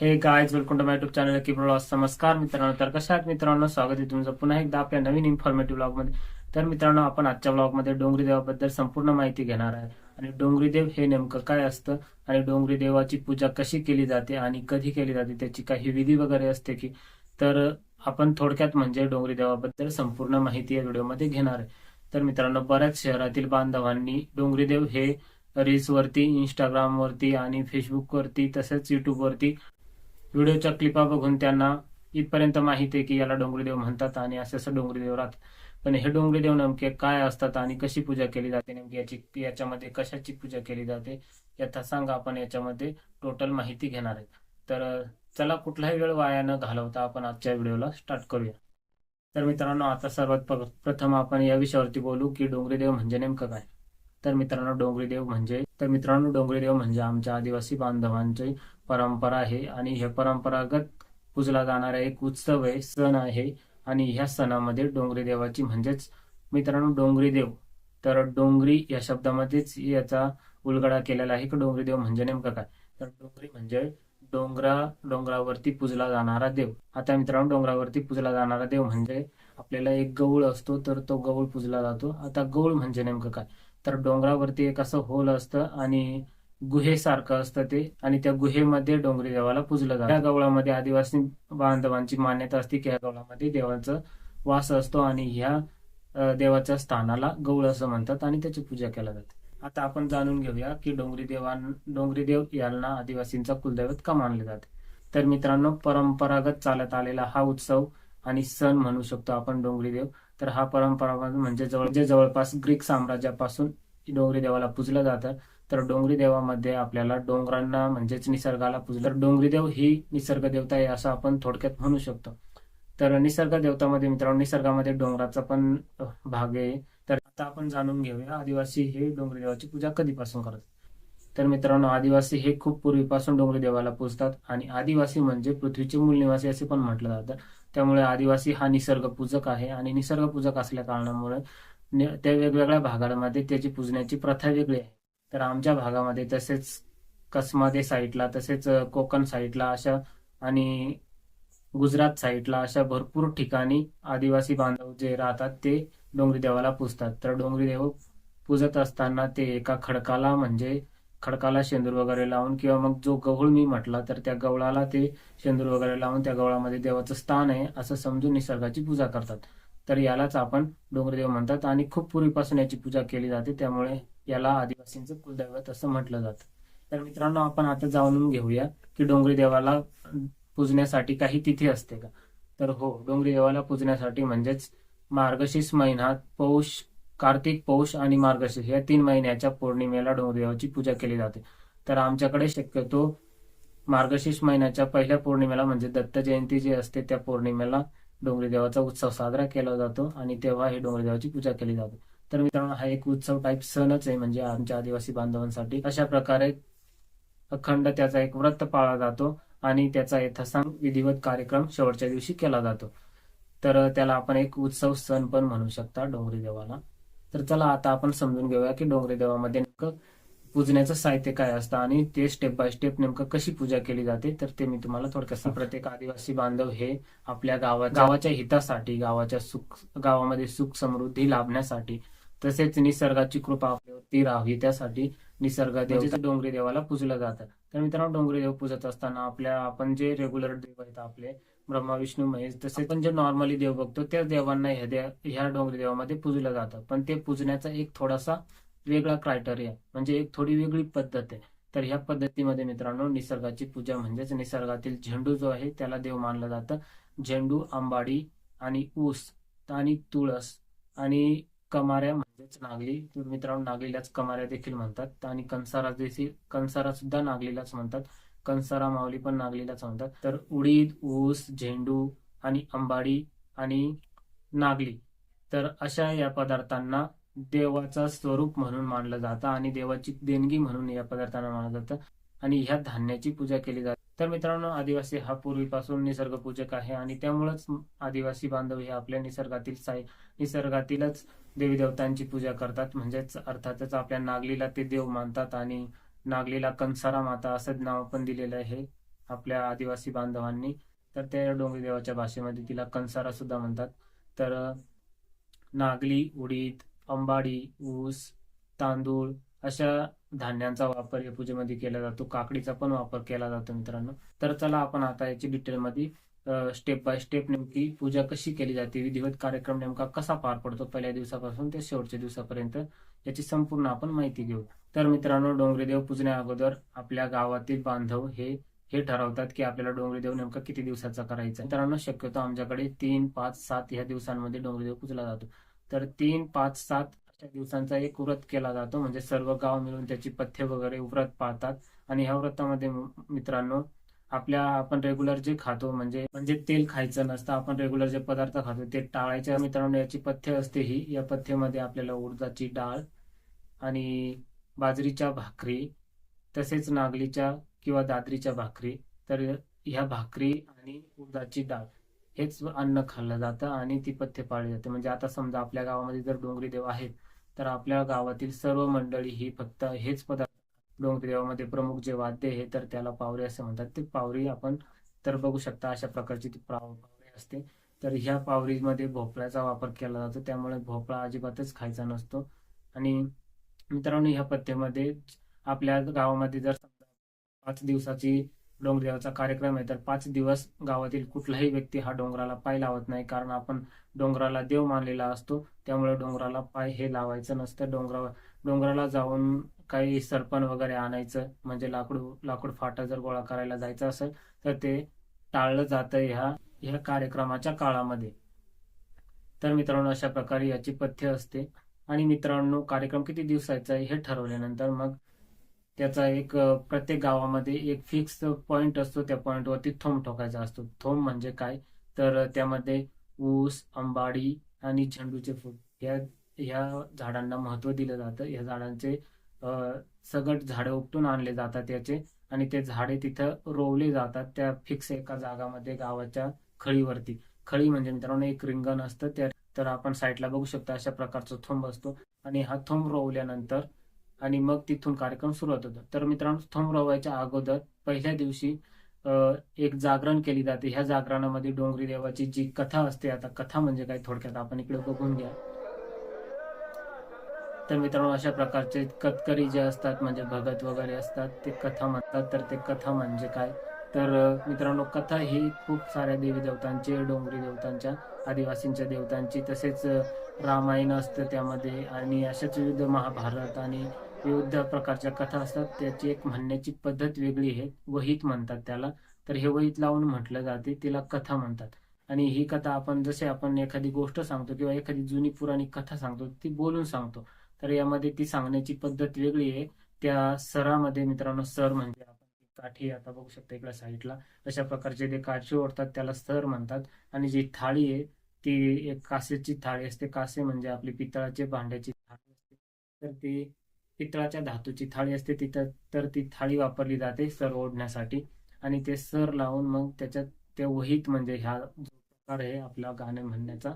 Hey guys welcome to my YouTube channel की blog नमस्कार मित्रांनो तर कशा मित्रांनो? स्वागत आहे तुमचं पुन्हा एकदा आपल्या नवीन इन्फॉर्मेटिव्ह ब्लॉगमध्ये. तर मित्रांनो आपण आजच्या ब्लॉगमध्ये डोंगरी देवाबद्दल संपूर्ण माहिती घेणार आहे. आणि डोंगरी देव हे नेमकं काय असतं? आणि डोंगरी देवाची पूजा कशी केली जाते? आणि कधी केली जाते? त्याची काही विधी वगैरे असते की? तर आपण थोडक्यात म्हणजे डोंगरी देवाबद्दल संपूर्ण माहिती या व्हिडिओमध्ये घेणार आहे. तर मित्रांनो बऱ्याच शहरातील बांधवांनी डोंगरी देव हे रील्स वरती इंस्टाग्राम वरती आणि फेसबुक वरती तसेच युट्यूब वरती व्हिडिओच्या क्लिपा बघून त्यांना इथपर्यंत माहिती आहे की याला डोंगरीदेव म्हणतात आणि असे असं डोंगरीदेव राहत राहतात. पण हे डोंगरीदेव नेमके काय असतात आणि कशी पूजा केली जाते नेमकी? याची याच्यामध्ये कशाची पूजा केली जाते? याचा सांगा आपण. याच्यामध्ये टोटल माहिती घेणार आहे तर चला कुठलाही वेळ वाया न घालवता आपण आजच्या व्हिडिओला स्टार्ट करूया. तर मित्रांनो आता सर्वात प्रथम आपण या विषयावरती बोलू की डोंगरीदेव म्हणजे नेमकं काय? तर मित्रांनो डोंगरीदेव म्हणजे तर मित्रांनो डोंगरी देव म्हणजे आमच्या आदिवासी बांधवांची परंपरा आहे आणि हे परंपरागत पूजला जाणारा एक उत्सव आहे सण आहे. आणि ह्या सणामध्ये डोंगरी देवाची म्हणजेच मित्रांनो डोंगरी देव तर डोंगरी या शब्दामध्येच याचा उलगडा केलेला आहे की डोंगरी देव म्हणजे नेमकं काय? तर डोंगरी म्हणजे डोंगरा डोंगरावरती पूजला जाणारा देव. आता मित्रांनो डोंगरावरती पूजला जाणारा देव म्हणजे आपल्याला एक गवळ असतो तर तो गवळ पूजला जातो. आता गवळ म्हणजे नेमकं काय? तर डोंगरावरती एक असं होल असतं आणि गुहेसारखं असतं ते. आणि त्या गुहेमध्ये डोंगरी देवाला पूजलं जातं. या गवळामध्ये आदिवासी बांधवांची मान्यता असते. की या गवळामध्ये देवाचा वास असतो आणि ह्या देवाच्या स्थानाला गवळ असं म्हणतात आणि त्याची पूजा केली जाते. आता आपण जाणून घेऊया की डोंगरी देवान डोंगरी देव यांना आदिवासींचा कुलदैवत का मानले जाते? तर मित्रांनो परंपरागत चालत आलेला हा उत्सव आणि सण म्हणू शकतो आपण डोंगरी देव. तर हा परंपरा म्हणजे जवळ जे जवळपास ग्रीक साम्राज्यापासून डोंगरी देवाला पूजलं जातं तर डोंगरी देवामध्ये आपल्याला डोंगरांना म्हणजेच निसर्गाला पूजलं तर डोंगरी देव ही निसर्ग देवता आहे असं आपण थोडक्यात म्हणू शकतो. तर निसर्ग देवतामध्ये मित्रांनो निसर्गामध्ये डोंगराचा पण भाग आहे. तर आता आपण जाणून घेऊया आदिवासी हे डोंगरी देवाची पूजा कधीपासून करतात. तर मित्रांनो आदिवासी हे खूप पूर्वीपासून डोंगरी देवाला पूजतात आणि आदिवासी म्हणजे पृथ्वीचे मूल निवासी असे पण म्हटलं जातं. त्यामुळे आदिवासी हा निसर्ग पूजक आहे आणि निसर्ग पूजक असल्या कारणामुळे त्या वेगवेगळ्या भागांमध्ये त्याची पूजण्याची प्रथा वेगळी आहे. तर आमच्या भागामध्ये तसेच कसमादे साईडला तसेच कोकण साईडला अशा आणि गुजरात साईडला अशा भरपूर ठिकाणी आदिवासी बांधव जे राहतात ते डोंगरी देवाला पूजतात. तर डोंगरी देव पूजत असताना ते एका खडकाला म्हणजे खडकाला शेंदूर वगैरे लावून किंवा मग जो गवळ मी म्हटला तर त्या गवळाला ते शेंदूर वगैरे लावून त्या गवळामध्ये देवाचं स्थान आहे असं समजून निसर्गाची पूजा करतात. तर यालाच आपण डोंगरी देव म्हणतात आणि खूप पूर्वीपासून याची पूजा केली जाते त्यामुळे याला आदिवासींचं कुलदैवत असं म्हटलं जातं. तर मित्रांनो आपण आता जाणून घेऊया की डोंगरी देवाला पूजण्यासाठी काही तिथी असते का? तर हो डोंगरी देवाला पूजण्यासाठी म्हणजेच मार्गशीर्ष महिना पौष कार्तिक पौष आणि मार्गशीर्ष या तीन महिन्याच्या पौर्णिमेला डोंगरी देवाची पूजा केली जाते. तर आमच्याकडे शक्यतो मार्गशीर्ष महिन्याच्या पहिल्या पौर्णिमेला म्हणजे दत्त जयंती जी असते त्या पौर्णिमेला डोंगरी देवाचा उत्सव साजरा केला जातो आणि तेव्हा हे डोंगरी देवाची पूजा केली जाते. तर मित्रांनो हा एक उत्सव टाईप सणच आहे म्हणजे आमच्या आदिवासी बांधवांसाठी. अशा प्रकारे अखंड त्याचा एक व्रत पाळला जातो आणि त्याचा यथासांग विधिवत कार्यक्रम शेवटच्या दिवशी केला जातो. तर त्याला आपण एक उत्सव सण पण म्हणू शकता डोंगरी देवाला तर चला आता आपण समजून घेऊया की डोंगरी देवामध्ये नेमकं पूजण्याचं साहित्य काय असतं आणि ते स्टेप बाय स्टेप नेमकं कशी पूजा केली जाते तर ते मी तुम्हाला थोडक्यात सांगतो. प्रत्येक आदिवासी बांधव हे आपल्या गावा गावाच्या हितासाठी गावाच्या सुख गावामध्ये सुख समृद्धी लाभण्यासाठी तसेच निसर्गाची कृपा आपल्यावरती राहावी त्यासाठी निसर्ग देव डोंगरी देवाला पूजलं जातं तर मित्रांनो डोंगरी देव पूजत असताना आपल्या आपण जे रेग्युलर देव आहेत आपले ब्रह्मा विष्णू महेश तसे पण जे नॉर्मली देव बघतो त्या देवांना ह्या देव ह्या डोंगरी देवामध्ये पूजलं जातं. पण ते पूजण्याचा एक थोडासा वेगळा क्रायटेरिया म्हणजे एक थोडी वेगळी पद्धत आहे. तर ह्या पद्धतीमध्ये मित्रांनो निसर्गाची पूजा म्हणजेच निसर्गातील झेंडू जो आहे त्याला देव मानलं जातं. झेंडू आंबाडी आणि ऊस आणि तुळस आणि कमाऱ्या म्हणजेच नागली. मित्रांनो नागलीलाच कमाऱ्या देखील म्हणतात आणि कंसारा देखील कंसारा सुद्धा नागलीलाच म्हणतात. कंसारा माऊली पण नागलीलाच म्हणतात. तर उडीद ऊस झेंडू आणि अंबाडी आणि नागली. तर अशा या पदार्थांना देवाचं स्वरूप म्हणून मानलं जातं आणि देवाची देणगी म्हणून या पदार्थांना मानलं जातं. आणि ह्या धान्याची पूजा केली जाते. तर मित्रांनो आदिवासी हा पूर्वीपासून निसर्ग पूजक आहे आणि त्यामुळेच आदिवासी बांधव हे आपल्या निसर्गातील साई निसर्गातीलच देवी देवतांची पूजा करतात. म्हणजेच अर्थातच आपल्या नागलीला ते देव मानतात आणि नागलीला कंसारा माता असं नाव पण दिलेलं आहे आपल्या आदिवासी बांधवांनी. तर त्या डोंगरी देवाच्या भाषेमध्ये तिला कंसारा सुद्धा म्हणतात. तर नागली उडीद अंबाडी ऊस तांदूळ अशा धान्यांचा वापर या पूजेमध्ये केला जातो. काकडीचा पण वापर केला जातो मित्रांनो. तर चला आपण आता याची डिटेलमध्ये स्टेप बाय स्टेप नेमकी पूजा कशी केली जाते विधिवत कार्यक्रम नेमका कसा पार पडतो पहिल्या दिवसापासून ते शेवटच्या दिवसापर्यंत याची संपूर्ण आपण माहिती घेऊ तर मित्रांनो डोंगरीदेव पूजण्या अगोदर आपल्या गावातील बांधव हे हे ठरवतात की आपल्याला डोंगरीदेव नेमका किती दिवसाचा करायचा. मित्रांनो शक्यतो आमच्याकडे तीन पाच सात ह्या दिवसांमध्ये डोंगरीदेव पूजला जातो. तर तीन पाच सात अशा दिवसांचा एक व्रत केला जातो. म्हणजे सर्व गाव मिळून त्याची पथ्य वगैरे व्रत पाळतात. आणि ह्या व्रतामध्ये मित्रांनो आपल्या आपण रेग्युलर जे खातो म्हणजे म्हणजे तेल खायचं नसतं आपण रेग्युलर जे पदार्थ खातो ते टाळायचे मित्रांनो याची पथ्य असते ही. या पथ्यमध्ये आपल्याला उडदाची डाळ आणि बाजरीच्या भाकरी तसेच नागलीच्या किंवा दादरीच्या भाकरी. तर ह्या भाकरी आणि उडदाची डाळ हेच अन्न खाल्लं जातं आणि ती पथ्य पाळली जाते. म्हणजे आता समजा आपल्या गावामध्ये जर डोंगरी देव आहेत तर आपल्या गावातील सर्व मंडळी ही फक्त हेच पदार्थ डोंगरी देवामध्ये प्रमुख जे वाद्य हे तर त्याला पावरी असे म्हणतात. ते पावरी आपण तर बघू शकता अशा प्रकारची ती पाव- पावरी असते. तर ह्या पावरीमध्ये भोपळ्याचा वापर केला जातो. त्यामुळे भोपळा अजिबातच खायचा नसतो. आणि मित्रांनो ह्या पथ्यामध्ये आपल्या गावामध्ये जर पाच दिवसाची डोंगरदेवाचा कार्यक्रम आहे तर पाच दिवस गावातील कुठलाही व्यक्ती हा डोंगराला पाय लावत नाही. कारण आपण डोंगराला देव मानलेला असतो. त्यामुळे डोंगराला पाय हे लावायचं नसतं. डोंगरा डोंगराला जाऊन काही सरपण वगैरे आणायचं म्हणजे लाकूड लाकूड फाटा जर गोळा करायला जायचं असेल तर ते टाळलं जातं ह्या ह्या कार्यक्रमाच्या काळामध्ये. तर मित्रांनो अशा प्रकारे याची पथ्य असते. आणि मित्रांनो कार्यक्रम किती दिवसाचा आहे हे ठरवल्यानंतर मग त्याचा एक प्रत्येक गावामध्ये एक फिक्स पॉइंट असतो. त्या पॉइंटवरती थोम ठोकायचा असतो. थोम म्हणजे काय? तर त्यामध्ये ऊस अंबाडी आणि झेंडूचे फूल या ह्या झाडांना महत्त्व दिलं जातं. या झाडांचे सगट झाडे उपटून आणले जातात याचे आणि ते झाडे तिथं रोवले जातात त्या फिक्स एका जागामध्ये गावाच्या खळीवरती. खळी म्हणजे मित्रांनो एक रिंगण असतं त्या तर आपण साईडला बघू शकतो अशा प्रकारचा थोंब असतो आणि हा थोंब रोवल्यानंतर आणि मग तिथून कार्यक्रम सुरुवात होतो तर मित्रांनो थोंब रोवायच्या अगोदर पहिल्या दिवशी एक जागरण केली जाते. ह्या जागरणामध्ये डोंगरी देवाची जी कथा असते आता कथा म्हणजे काय थोडक्यात आपण इकडे बघून घ्या. तर मित्रांनो अशा प्रकारचे कतकरी जे असतात म्हणजे भगत वगैरे असतात ते कथा म्हणतात. तर ते कथा म्हणजे काय? तर मित्रांनो कथा ही खूप साऱ्या देवी देवतांची डोंगरी देवतांच्या आदिवासींच्या देवतांची तसेच रामायण असतं त्यामध्ये. आणि अशाच विविध महाभारत आणि विविध प्रकारच्या कथा असतात. त्याची एक म्हणण्याची पद्धत वेगळी आहे. वहीत म्हणतात त्याला. तर हे वहीत लावून म्हटलं जाते तिला कथा म्हणतात. आणि ही कथा आपण जसे आपण एखादी गोष्ट सांगतो किंवा एखादी जुनी पुराणी कथा सांगतो ती बोलून सांगतो. तर यामध्ये ती सांगण्याची पद्धत वेगळी आहे. त्या सरामध्ये मित्रांनो सर म्हणजे आपण काठी आता बघू शकतो इकडे साईडला. अशा प्रकारचे जे काठी ओढतात त्याला सर म्हणतात. आणि जी थाळी आहे ती एक कासेची थाळी असते. कासे म्हणजे आपली पितळाचे भांड्याची थाळी असते. तर ती पितळाच्या धातूची थाळी असते. तिथं तर ती थाळी वापरली जाते सर ओढण्यासाठी. आणि ते सर लावून मग त्याच्यात ते वहीत म्हणजे ह्या जो प्रकार आहे आपला गाणे म्हणण्याचा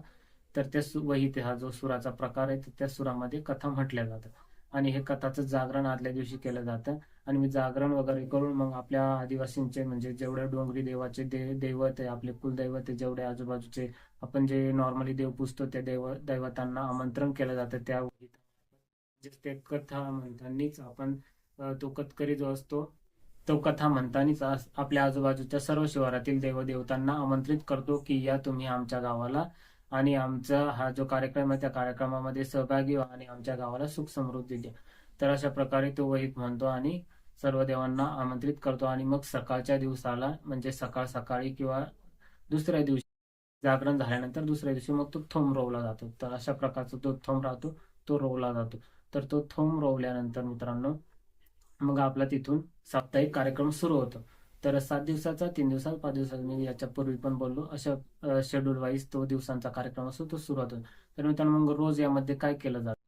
तर त्या वहीत हा जो सुराचा प्रकार आहे तर त्या सुरामध्ये कथा म्हटल्या जातात. आणि हे कथाचं जागरण आदल्या दिवशी केलं जातं. आणि मी जागरण वगैरे करून मग आपल्या आदिवासींचे म्हणजे जेवढे डोंगरी देवाचे दे दैवत आहे आपले कुलदैवत आहे जेवढे आजूबाजूचे आपण जे नॉर्मली देव पुजतो त्या देव दैवतांना आमंत्रण केलं जातं. त्या म्हणजे ते कथा म्हणतानीच आपण तो कतकरी जो असतो तो कथा म्हणतानीच आपल्या आजूबाजूच्या सर्व शिवारातील देवदेवतांना आमंत्रित करतो की या तुम्ही आमच्या गावाला आणि आमचा हा जो कार्यक्रम आहे त्या कार्यक्रमामध्ये सहभागी व्हा आणि आमच्या गावाला सुख समृद्धी द्या. तर अशा प्रकारे तो वहीत म्हणतो आणि सर्व देवांना आमंत्रित करतो. आणि मग सकाळच्या दिवसाला म्हणजे सकाळ सकाळी किंवा दुसऱ्या दिवशी जागरण झाल्यानंतर दुसऱ्या दिवशी मग तो थोंब रोवला जातो. तर अशा प्रकारचा जो थोंब राहतो तो रोवला जातो. तर तो थोंब रोवल्यानंतर मित्रांनो मग आपला तिथून साप्ताहिक कार्यक्रम सुरू होतो. तर सात दिवसाचा तीन दिवसाचा पाच दिवसाचा मी याच्या पूर्वी पण बोललो. अशा शेड्यूल वाईज तो दिवसांचा कार्यक्रम असतो तो सुरुवात होतो. तर मित्रांनो मग रोज यामध्ये काय केलं जातं?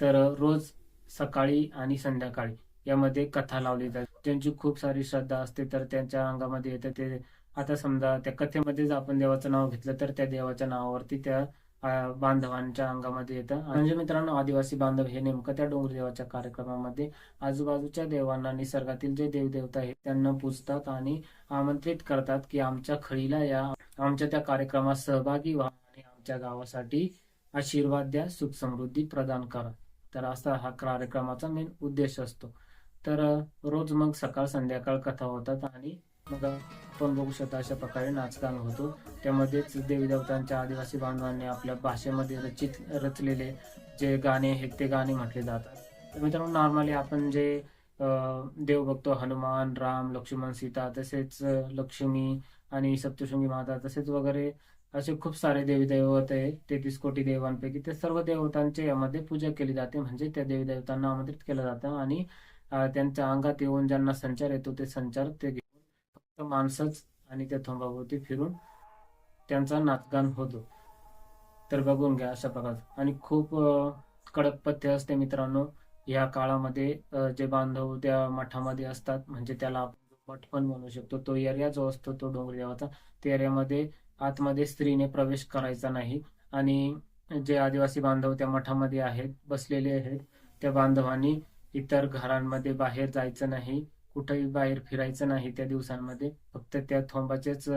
तर रोज सकाळी आणि संध्याकाळी यामध्ये कथा लावली जाते. ज्यांची खूप सारी श्रद्धा असते तर त्यांच्या अंगामध्ये येतं ते. आता समजा त्या कथेमध्येच आपण देवाचं नाव घेतलं तर त्या देवाच्या नावावरती त्या बांधवांच्या अंगामध्ये येतं. म्हणजे मित्रांनो आदिवासी बांधव हे नेमकं त्या डोंगरी देवाच्या कार्यक्रमामध्ये आजूबाजूच्या देवांना निसर्गातील जे देवदेवता आहेत त्यांना पूजतात आणि आमंत्रित करतात की आमच्या खळीला या आमच्या त्या कार्यक्रमात सहभागी व्हा आणि आमच्या गावासाठी आशीर्वाद द्या सुख समृद्धी प्रदान करा. तर असा हा कार्यक्रमाचा मेन उद्देश असतो. तर रोज मग सकाळ संध्याकाळ कथा होतात आणि मग आपण बघू शकता अशा प्रकारे नाचगाण होतो. त्यामध्येच देवी देवतांच्या आदिवासी बांधवांनी आपल्या भाषेमध्ये रचित रचलेले जे गाणे आहेत ते गाणे म्हटले जातात. तर मित्रांनो नॉर्मली आपण जे देव बघतो हनुमान राम लक्ष्मण सीता तसेच लक्ष्मी आणि सप्तशृंगी माता तसेच वगैरे असे खूप सारे देवी दैवत आहे तेहतीस कोटी देवांपैकी ते सर्व देवतांच्या यामध्ये पूजा केली जाते. म्हणजे त्या देवी देवतांना आमंत्रित केलं जातं आणि त्यांच्या अंगात येऊन ज्यांना संचार येतो ते संचार ते घेऊन माणसंच आणि त्या थोंबाभोवती फिरून त्यांचा नाचगान होतो. तर बघून घ्या अशा प्रकारचं. आणि खूप कडक पथ्य असते मित्रांनो या काळामध्ये जे बांधव त्या मठामध्ये असतात म्हणजे त्याला आपण मठ पण म्हणू शकतो तो एरिया जो असतो तो डोंगरी देवाचा त्या एरियामध्ये आतमध्ये स्त्रीने प्रवेश करायचा नाही. आणि जे आदिवासी बांधव त्या मठामध्ये आहेत बसलेले आहेत त्या बांधवांनी इतर घरांमध्ये बाहेर जायचं नाही. कुठेही बाहेर फिरायचं नाही त्या दिवसांमध्ये. फक्त त्या थोंबाचेच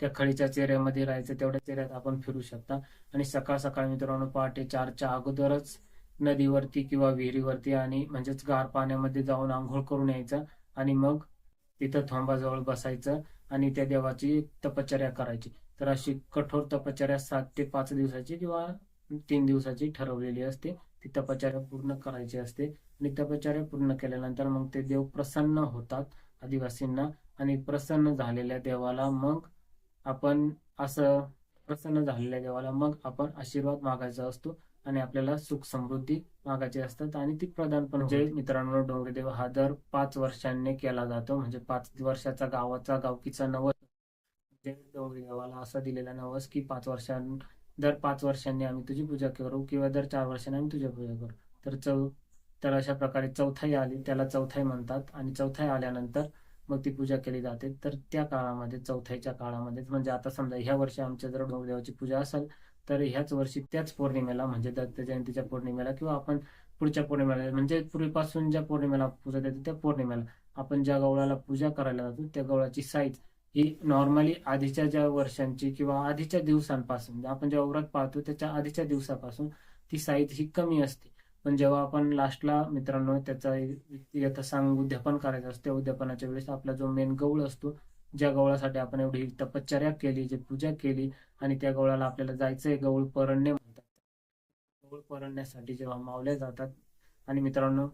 त्या खळीच्या चेहऱ्यामध्ये राहायचं तेवढ्या चेहऱ्यात आपण फिरू शकता. आणि सकाळ सकाळ मित्रांनो पहाटे चारच्या अगोदरच नदीवरती किंवा विहिरीवरती आणि म्हणजेच गार पाण्यामध्ये जाऊन आंघोळ करून यायचं आणि मग तिथं थोंबाजवळ बसायचं आणि त्या देवाची तपश्चर्या करायची. तर अशी कठोर तपश्चर्या सात ते पाच दिवसाची किंवा तीन दिवसाची ठरवलेली असते. ती तपश्चर्या पूर्ण करायची असते. तपश्चर्या पूर्ण केल्यानंतर मग ते देव प्रसन्न होतात आदिवासींना आणि प्रसन्न झालेल्या देवाला मग आपण असं प्रसन्न झालेल्या देवाला मग आपण आशीर्वाद मागायचा असतो आणि आपल्याला सुख समृद्धी मागायची असतात. आणि ती प्रदान पण जे मित्रांनो डोंगरेदेव हा दर पाच वर्षांनी केला जातो. म्हणजे पाच वर्षाचा गावाचा गावकीचा नवस. म्हणजे डोंगरी देवाला असा दिलेला नवस की पाच वर्षां दर पाच वर्षांनी आम्ही तुझी पूजा करू किंवा दर चार वर्षांनी आम्ही तुझी पूजा करू. तर चौ तर अशा प्रकारे चौथाई आली त्याला चौथाई म्हणतात. आणि चौथाई आल्यानंतर मग ती पूजा केली जाते. तर त्या काळामध्ये चौथाईच्या काळामध्ये म्हणजे आता समजा ह्या वर्षी आमच्या जर डोंगदेवाची पूजा असेल तर ह्याच वर्षी त्याच पौर्णिमेला म्हणजे दत्त जयंतीच्या पौर्णिमेला किंवा आपण पुढच्या पौर्णिमेला म्हणजे पूर्वीपासून ज्या पौर्णिमेला पूजा देतो त्या पौर्णिमेला आपण ज्या गवळाला पूजा करायला जातो त्या गवळाची साईज ही नॉर्मली आधीच्या ज्या वर्षांची किंवा आधीच्या दिवसांपासून म्हणजे आपण जेव्हा व्रत पाळतो त्याच्या आधीच्या दिवसापासून ती साईज ही कमी असते. पण जेव्हा आपण लास्टला मित्रांनो त्याचा यथासांग उद्यापन करायचं असतं त्या उद्यापनाच्या वेळेस आपला जो मेन गवळ असतो ज्या गवळासाठी आपण एवढी तपश्चर्या केली जी पूजा केली आणि त्या गवळाला आपल्याला जायचंय गवळ परण्य म्हणतात. गवळ परण्यासाठी जेव्हा मावल्या जातात आणि मित्रांनो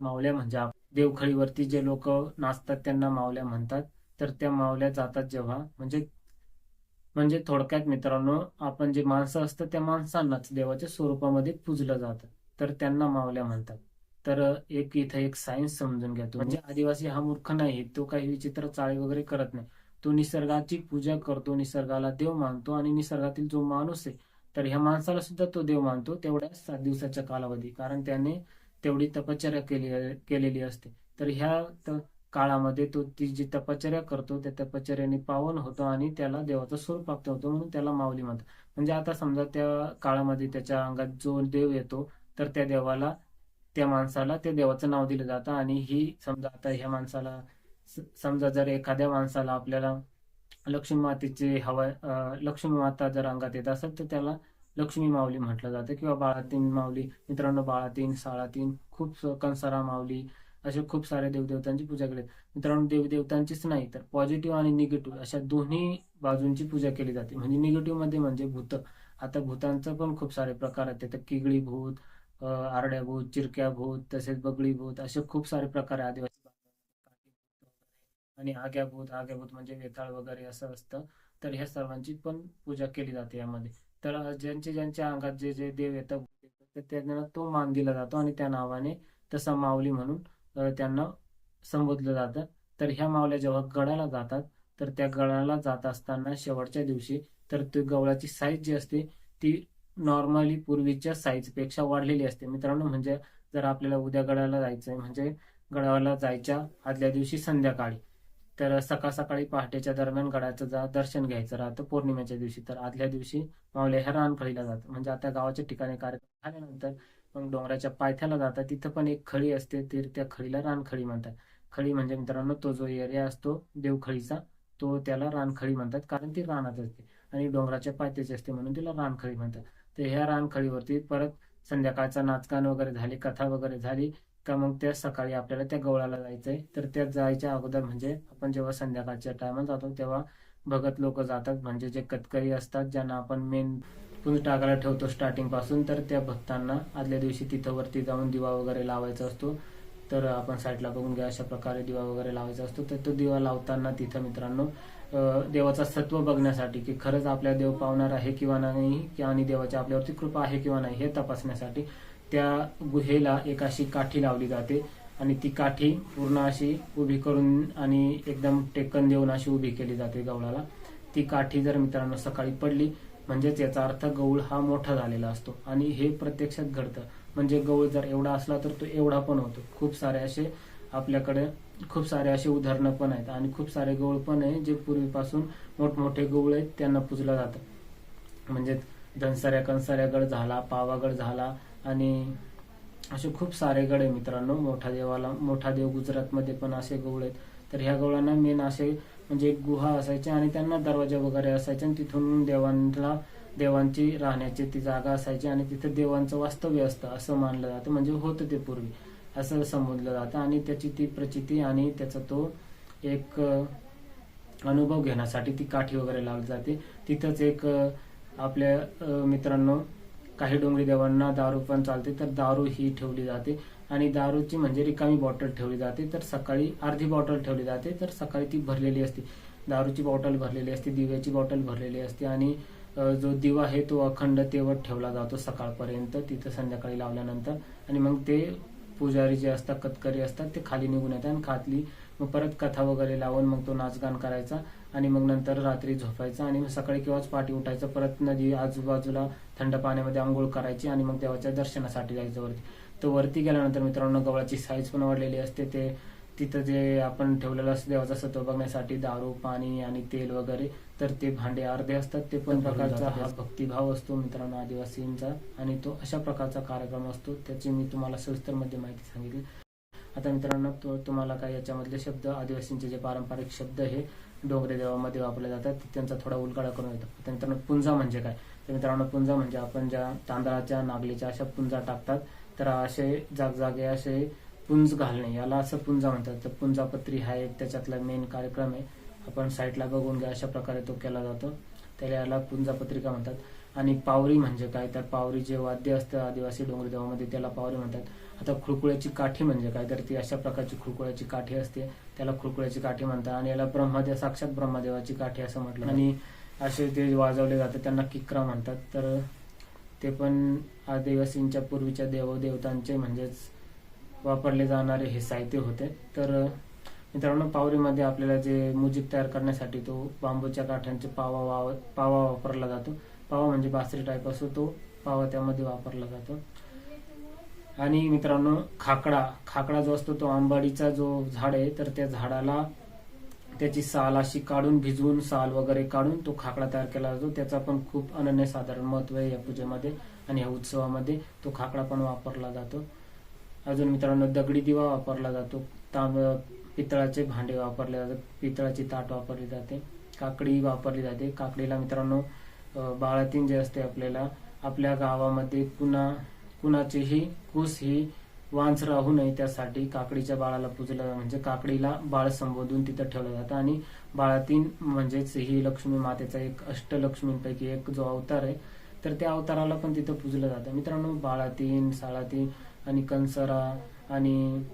मावल्या म्हणजे देवखळीवरती जे लोक नाचतात त्यांना मावल्या म्हणतात. तर त्या मावल्या जातात जेव्हा म्हणजे म्हणजे थोडक्यात मित्रांनो आपण जे माणसं असतं त्या माणसांनाच देवाच्या स्वरूपामध्ये पूजलं जातं. तर त्यांना मावल्या म्हणतात. तर एक इथं एक सायन्स समजून घ्या तो म्हणजे आदिवासी हा मूर्ख नाही तो काही विचित्र चाळी वगैरे करत नाही. तो निसर्गाची पूजा करतो निसर्गाला देव मानतो आणि निसर्गातील जो माणूस आहे तर ह्या माणसाला सुद्धा तो देव मानतो तेवढ्या सात दिवसाच्या कालावधी. कारण त्याने तेवढी तपश्चर्या केली केलेली असते. तर ह्या त- काळामध्ये तो ती जी तपश्चर्या करतो त्या तपश्चर्याने पावन होतो आणि त्याला देवाचं स्वरूप प्राप्त होतो म्हणून त्याला माऊली म्हणतात. म्हणजे आता समजा त्या काळामध्ये त्याच्या अंगात जो देव येतो तर त्या देवाला त्या माणसाला त्या देवाचं नाव दिलं जातं. आणि ही समजा आता ह्या माणसाला समजा जर एखाद्या माणसाला आपल्याला लक्ष्मी मातेची हवा लक्ष्मी माता जर अंगात येत असेल तर त्याला लक्ष्मी माऊली म्हटलं जातं. किंवा बाळातीन माऊली मित्रांनो बाळातीन साळातीन खूप कंसारा माऊली असे खूप सारे देवदेवतांची पूजा केली मित्रांनो देवदेवतांचीच नाही तर पॉझिटिव्ह आणि निगेटिव्ह अशा दोन्ही बाजूंची पूजा केली जाते. म्हणजे निगेटिव्हमध्ये म्हणजे भूत. आता भूतांचं पण खूप सारे प्रकार आहेत. तर किगळी भूत आरड्या भूत चिरक्या भूत तसेच बगळी भूत असे खूप सारे प्रकार आहे आदिवासी आणि आग्या भूत आग्या भूत म्हणजे वेताळ वगैरे असं असतं. तर ह्या सर्वांची पण पूजा केली जाते यामध्ये. तर ज्यांचे ज्यांच्या अंगात जे जे देव येतात तर त्यांना तो मान दिला जातो आणि त्या नावाने तसा माऊली म्हणून त्यांना संबोधलं जातं. तर ह्या माऊल्या जेव्हा गडाला जातात तर त्या गडाला जात असताना शेवटच्या दिवशी तर ती गवळाची साईज जी असते ती नॉर्मली पूर्वीच्या साईजपेक्षा वाढलेली असते. मित्रांनो म्हणजे जर आपल्याला उद्या गडाला जायचंय म्हणजे गडाला जायच्या आदल्या दिवशी संध्याकाळी तर सकाळ सकाळी पहाटेच्या दरम्यान गडाचं जा दर्शन घ्यायचं राहतं पौर्णिमेच्या दिवशी. तर आदल्या दिवशी मावले ह्या रानखळीला जातं म्हणजे आता गावाच्या ठिकाणी कार्यक्रम झाल्यानंतर मग डोंगराच्या पायथ्याला जातात. तिथं पण एक खळी असते तर त्या खळीला रानखळी म्हणतात. खळी म्हणजे मित्रांनो तो जो एरिया असतो देवखळीचा तो त्याला रानखळी म्हणतात. कारण ती रानात असते आणि डोंगराच्या पायथ्याची असते म्हणून तिला रानखळी म्हणतात. तर ह्या रानखळीवरती परत संध्याकाळचा नाचगान वगैरे झाली कथा वगैरे झाली का मग त्या सकाळी आपल्याला त्या गवळाला जायचंय. तर त्या जायच्या अगोदर म्हणजे आपण जेव्हा संध्याकाळच्या टायमात जातो तेव्हा भगत लोक जातात. म्हणजे जे कतकरी असतात ज्यांना आपण मेन पुंज टाकायला ठेवतो स्टार्टिंगपासून तर त्या भक्तांना आदल्या दिवशी तिथं वरती जाऊन दिवा वगैरे लावायचा असतो. तर आपण साईडला बघून घ्या अशा प्रकारे दिवा वगैरे लावायचा असतो. तर तो दिवा लावताना तिथं मित्रांनो देवाचा सत्व बघण्यासाठी की खरंच आपल्या देव पावणार आहे किंवा नाही की आणि देवाची आपल्यावरती कृपा आहे किंवा नाही हे तपासण्यासाठी त्या गुहेला एक अशी काठी लावली जाते आणि ती काठी पूर्ण अशी उभी करून आणि एकदम टेकन देऊन अशी उभी केली जाते गवळाला. ती काठी जर मित्रांनो सकाळी पडली म्हणजेच याचा अर्थ गौळ हा मोठा झालेला असतो आणि हे प्रत्यक्षात घडतं. म्हणजे गवळ जर एवढा असला तर तो एवढा पण होतो. खूप सारे असे आपल्याकडे खूप सारे असे उदाहरणं पण आहेत आणि खूप सारे गवळ पण आहे जे पूर्वीपासून मोठमोठे गवळ आहेत त्यांना पूजलं जातं. म्हणजे धनसऱ्या कणसऱ्या गड झाला पावागड झाला आणि असे खूप सारे गड आहे मित्रांनो. मोठा देवाला मोठा देव गुजरातमध्ये पण असे गवळ आहेत. तर ह्या गवळांना मेन असे म्हणजे एक गुहा असायचे आणि त्यांना दरवाजा वगैरे असायचे आणि तिथून देवांना देवांची राहण्याची ती जागा असायची आणि तिथे देवांचं वास्तव्य असतं असं मानलं जातं. म्हणजे होतं ते पूर्वी. असं संबोधलं जातं आणि त्याची ती प्रचिती आणि त्याचा तो एक अनुभव घेण्यासाठी ती काठी वगैरे लावली जाते. तिथंच एक आपल्या मित्रांनो काही डोंगरी देवांना दारू पण चालते तर दारू ही ठेवली जाते. आणि दारूची म्हणजे रिकामी बॉटल ठेवली जाते तर सकाळी अर्धी बॉटल ठेवली जाते तर सकाळी ती भरलेली असते. दारूची बॉटल भरलेली असते दिव्याची बॉटल भरलेली असते आणि जो दिवा आहे तो अखंड तेवत ठेवला जातो सकाळपर्यंत तिथं संध्याकाळी लावल्यानंतर. आणि मग ते पुजारी जे असतात कतकरी असतात ते खाली निघून येतात आणि खातली मग परत कथा वगैरे लावून मग तो नाचगान करायचा आणि मग नंतर रात्री झोपायचा आणि मग सकाळी किंवाच पाठी उठायचं. परत नदी आजूबाजूला थंड पाण्यामध्ये आंघोळ करायची आणि मग देवाच्या दर्शनासाठी जायचं वरती. तर वरती गेल्यानंतर मित्रांनो गवळाची साईज पण वाढलेली असते. ते तिथं जे आपण ठेवलेलं असतं देवाचा सत्व बघण्यासाठी दारू पाणी आणि तेल वगैरे तर ते भांडे अर्धे असतात ते पण प्रकारचा हा भक्तिभाव असतो मित्रांनो आदिवासींचा. आणि तो अशा प्रकारचा कार्यक्रम असतो त्याची मी तुम्हाला सविस्तरमध्ये माहिती सांगितली. आता मित्रांनो तो तुम्हाला काय याच्यामधले शब्द आदिवासींचे जे पारंपरिक शब्द हे डोंगरे देवामध्ये वापरले जातात त्यांचा थोडा उलगडा करून येतो. आता मित्रांनो पुंजा म्हणजे काय? तर मित्रांनो पुंजा म्हणजे आपण ज्या तांदळाच्या नागलीच्या अशा पुंजा टाकतात तर असे जागजागे असे पुंज घालणे याला असं पुंजा म्हणतात. तर पुंजापत्री हा एक त्याच्यातला मेन कार्यक्रम आहे. आपण साईटला बघून घ्या अशा प्रकारे तो केला जातो. त्याला याला पुंजापत्रिका म्हणतात. आणि पावरी म्हणजे काय? तर पावरी जे वाद्य असतं आदिवासी डोंगरी देवामध्ये त्याला पावरी म्हणतात. आता खुळकुळ्याची काठी म्हणजे काय? तर ती अशा प्रकारची खुळकुळ्याची काठी असते. त्याला खुळकुळ्याची काठी म्हणतात. आणि याला ब्रह्मदेव साक्षात ब्रह्मदेवाची काठी असं म्हटलं आणि असे ते वाजवले जातात. त्यांना किक्रा म्हणतात. तर ते पण आदिवासींच्या पूर्वीच्या देवदेवतांचे म्हणजेच वापरले जाणारे हे साहित्य होते. तर मित्रांनो पावरीमध्ये आपल्याला जे मुजिक तयार करण्यासाठी तो बांबूच्या काठ्यांचे पावा वाव पावा वापरला जातो. पावा म्हणजे बासरी टाईप असतो तो पावा त्यामध्ये वापरला जातो. आणि मित्रांनो खाकडा खाकडा जो असतो तो आंबाडीचा जो झाड आहे तर त्या झाडाला त्याची साल अशी काढून भिजवून साल वगैरे काढून तो खाकडा तयार केला जातो. त्याचा पण खूप अनन्यसाधारण महत्त्व आहे या पूजेमध्ये आणि या उत्सवामध्ये तो खाकडा पण वापरला जातो. अजून मित्रांनो दगडी दिवा वापरला जातो. तांब पितळाचे भांडे वापरले जातात. पितळाची ताट वापरली जाते. काकडी वापरली जाते. काकडीला मित्रांनो बाळातीन जे असते आपल्याला आपल्या गावामध्ये कुणा कुणाचीही कुस ही वांस राहू नये त्यासाठी काकडीच्या बाळाला पूजलं म्हणजे काकडीला बाळ संबोधून तिथं ठेवलं जातं. आणि बाळातीन म्हणजेच ही लक्ष्मी मातेचा एक अष्टलक्ष्मींपैकी एक जो अवतार आहे तर त्या अवताराला पण तिथं पूजलं जातं. मित्रांनो बाळातीन साळातीन आणि कंसरा आणि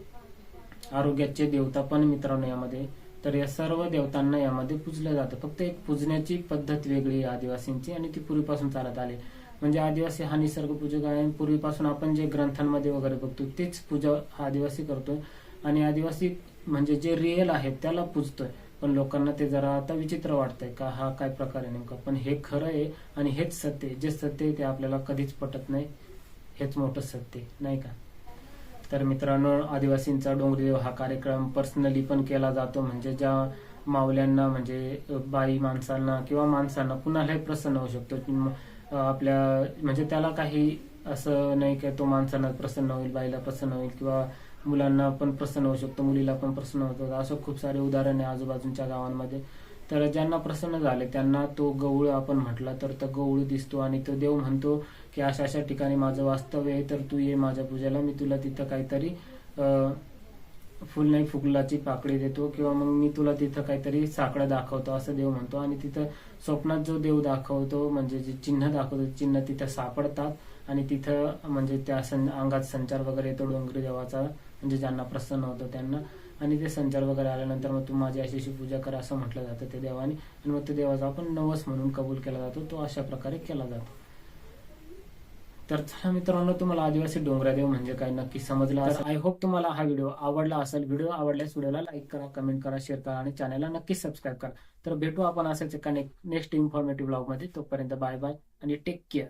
आरोग्याचे देवता पण मित्रांनो यामध्ये. तर या सर्व देवतांना यामध्ये पूजलं जातं. फक्त एक पूजण्याची पद्धत वेगळी आहे आदिवासींची आणि ती पूर्वीपासून चालत आली. म्हणजे आदिवासी हा निसर्ग पूजक आहे. पूर्वीपासून आपण जे ग्रंथांमध्ये वगैरे बघतो तेच पूजा हा आदिवासी करतोय. आणि आदिवासी म्हणजे जे रिअल आहेत त्याला पूजतोय. पण लोकांना ते जरा आता विचित्र वाटतंय का हा काय प्रकार आहे नेमका? पण हे खरं आहे आणि हेच सत्य आहे. जे सत्य आहे ते आपल्याला कधीच पटत नाही. हेच मोठं सत्य नाही का? तर मित्रांनो आदिवासींचा डोंगरी देव हा कार्यक्रम पर्सनली पण केला जातो. म्हणजे ज्या माऊल्यांना म्हणजे बाई माणसांना किंवा माणसांना कुणालाही प्रसन्न होऊ शकतो. आपल्या म्हणजे त्याला काही असं नाही की तो माणसांना प्रसन्न होईल बाईला प्रसन्न होईल किंवा मुलांना पण प्रसन्न होऊ शकतो मुलीला पण प्रसन्न होतो. असं खूप सारे उदाहरण आहे आजूबाजूच्या गावांमध्ये. तर ज्यांना प्रसन्न झाले त्यांना तो गवळ आपण म्हटला तर तो गवळ दिसतो आणि तो देव म्हणतो की अशा अशा ठिकाणी माझं वास्तव्य आहे तर तू ये माझ्या पूजेला मी तुला तिथं काहीतरी फुल नाही फुगलाची पाकळी देतो किंवा मग मी तुला तिथं काहीतरी साकडं दाखवतो असं देव म्हणतो. आणि तिथं स्वप्नात जो देव दाखवतो म्हणजे जे चिन्ह दाखवतो चिन्ह तिथं सापडतात आणि तिथं म्हणजे त्या सं अंगात संचार वगैरे येतो डोंगरी देवाचा म्हणजे ज्यांना प्रसन्न होतं त्यांना. आणि ते संचार वगैरे आल्यानंतर मग तू माझी अशी अशी पूजा कर असं म्हटलं जातं ते देवाने. आणि मग ते देवाचा आपण नवस म्हणून कबूल केला जातो तो अशा प्रकारे केला जातो. तर चला मित्रांनो तुम्हाला आदिवासी डोंगरादेव म्हणजे काय नक्की समजलं असेल? आय होप तुम्हाला हा व्हिडिओ आवडला असेल. व्हिडिओ आवडल्यास व्हिडिओला लाईक करा कमेंट करा शेअर करा आणि चॅनलला नक्की सबस्क्राईब करा. तर भेटू आपण असेच एका नेक्स्ट इन्फॉर्मेटिव्ह ब्लॉगमध्ये. तोपर्यंत बाय बाय आणि टेक केअर